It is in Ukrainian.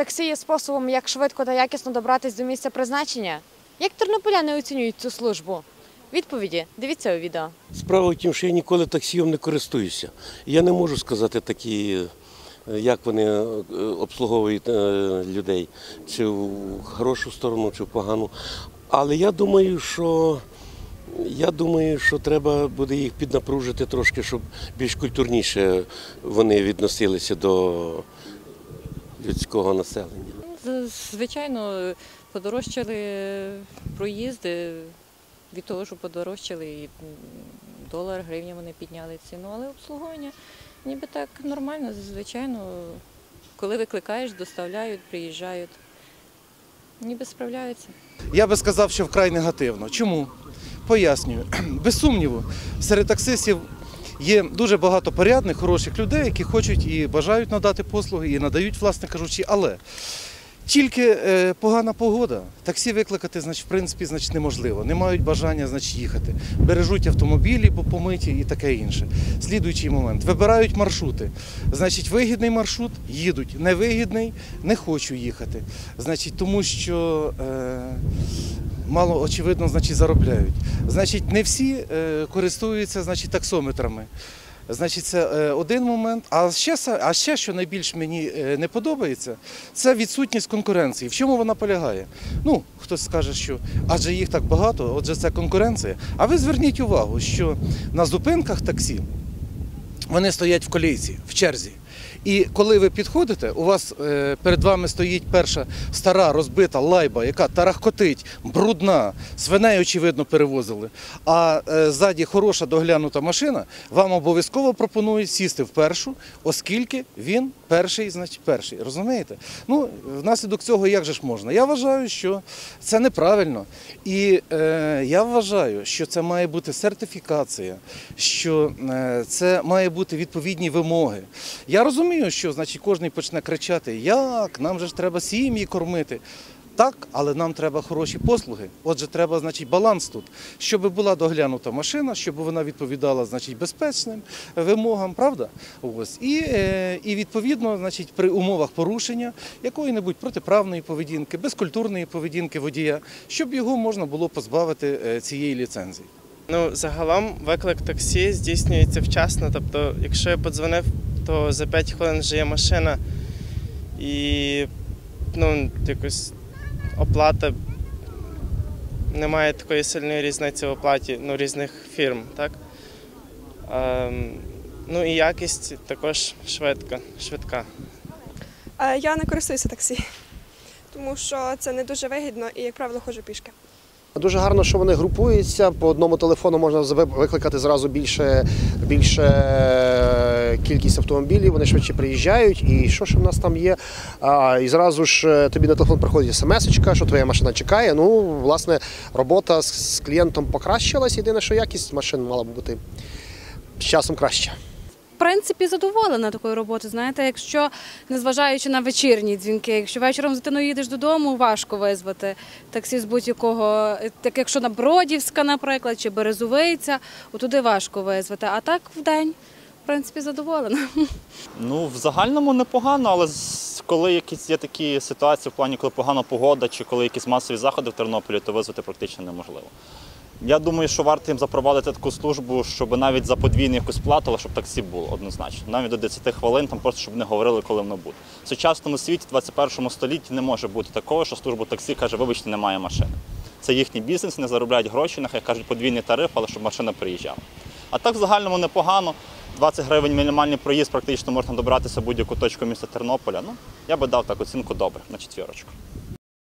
таксі є способом, як швидко та якісно добратися до місця призначення? Як тернополяни оцінюють цю службу? Відповіді дивіться у відео. Справа в тім, що я ніколи таксієм не користуюся. Я не можу сказати такі, е, як вони е, обслуговують е, людей, чи в хорошу сторону, чи в погану. Але я думаю, що я думаю, що треба буде їх піднапружити трошки, щоб більш культурніше вони відносилися до людського населення. Звичайно, подорожчали проїзди від того, що подорожчали і долар, гривня вони підняли ціну, але обслуговування ніби так нормально, звичайно. Коли викликаєш, доставляють, приїжджають. Ніби справляються. Я би сказав, що вкрай негативно. Чому? Пояснюю. Без сумніву, серед таксистів є дуже багато порядних, хороших людей, які хочуть і бажають надати послуги, і надають, власне кажучи, але тільки е, погана погода. Таксі викликати, значить, в принципі, значить, неможливо. Не мають бажання, значить, їхати. Бережуть автомобілі, бо помиті і таке інше. Слідуючий момент. Вибирають маршрути. Значить, вигідний маршрут їдуть. Невигідний не хочу їхати. Значить, тому що. Е, Мало очевидно, значить, заробляють. Значить, не всі е, користуються значить, таксометрами. Значить, це е, один момент. А ще, а ще, що найбільш мені е, не подобається, це відсутність конкуренції. В чому вона полягає? Ну, хтось скаже, що адже їх так багато, отже, це конкуренція. А ви зверніть увагу, що на зупинках таксі вони стоять в колійці, в черзі. І коли ви підходите, у вас е, перед вами стоїть перша стара розбита лайба, яка тарахкотить, брудна, свиней, очевидно, перевозили. А е, ззаді хороша доглянута машина, вам обов'язково пропонують сісти в першу, оскільки він перший, значить перший. Розумієте? Ну, внаслідок цього як же ж можна? Я вважаю, що це неправильно. І е, я вважаю, що це має бути сертифікація, що е, це має бути відповідні вимоги. Я розумію, що значить кожен почне кричати, як нам же ж треба сім'ї кормити. Так, але нам треба хороші послуги. Отже, треба, значить, баланс тут, щоб була доглянута машина, щоб вона відповідала, значить, безпечним вимогам, правда? Ось і, е, і відповідно, значить, при умовах порушення якої-небудь протиправної поведінки, безкультурної поведінки водія, щоб його можна було позбавити е, цієї ліцензії. Ну, загалом виклик таксі здійснюється вчасно. Тобто, якщо я подзвонив, то за 5 хвилин вже є машина і ну, якось оплата немає такої сильної різниці в оплаті ну, різних фірм, так? Ем, ну і якість також швидка, швидка. Е, Я не користуюся таксі, тому що це не дуже вигідно і, як правило, ходжу пішки. Дуже гарно, що вони групуються. По одному телефону можна викликати зразу більше, більше кількість автомобілів, вони швидше приїжджають. І що ж в нас там є? А, і зразу ж е, тобі на телефон приходить смс-очка, що твоя машина чекає. Ну, власне, робота з, клієнтом покращилась. Єдине, що якість машин мала б бути з часом краще. В принципі, задоволена такою роботою. Знаєте, якщо незважаючи на вечірні дзвінки, якщо вечором з дитиною їдеш додому, важко визвати таксі з будь-якого, так якщо на Бродівська, наприклад, чи Березовиця, отуди важко визвати. А так в день, принципі, задоволена. Ну, в загальному непогано, але коли якісь є такі ситуації в плані, коли погана погода чи коли якісь масові заходи в Тернополі, то визвати практично неможливо. Я думаю, що варто їм запровадити таку службу, щоб навіть за подвійну якусь плату, але щоб таксі було однозначно. Навіть до 10 хвилин, там просто щоб не говорили, коли воно буде. В сучасному світі, в 21 столітті, не може бути такого, що служба таксі каже, вибачте, немає машини. Це їхній бізнес, не заробляють гроші, нехай кажуть подвійний тариф, але щоб машина приїжджала. А так в загальному непогано. 20 гривень мінімальний проїзд, практично можна добратися будь-яку точку міста Тернополя. Ну, я би дав так оцінку добре на четвірочку.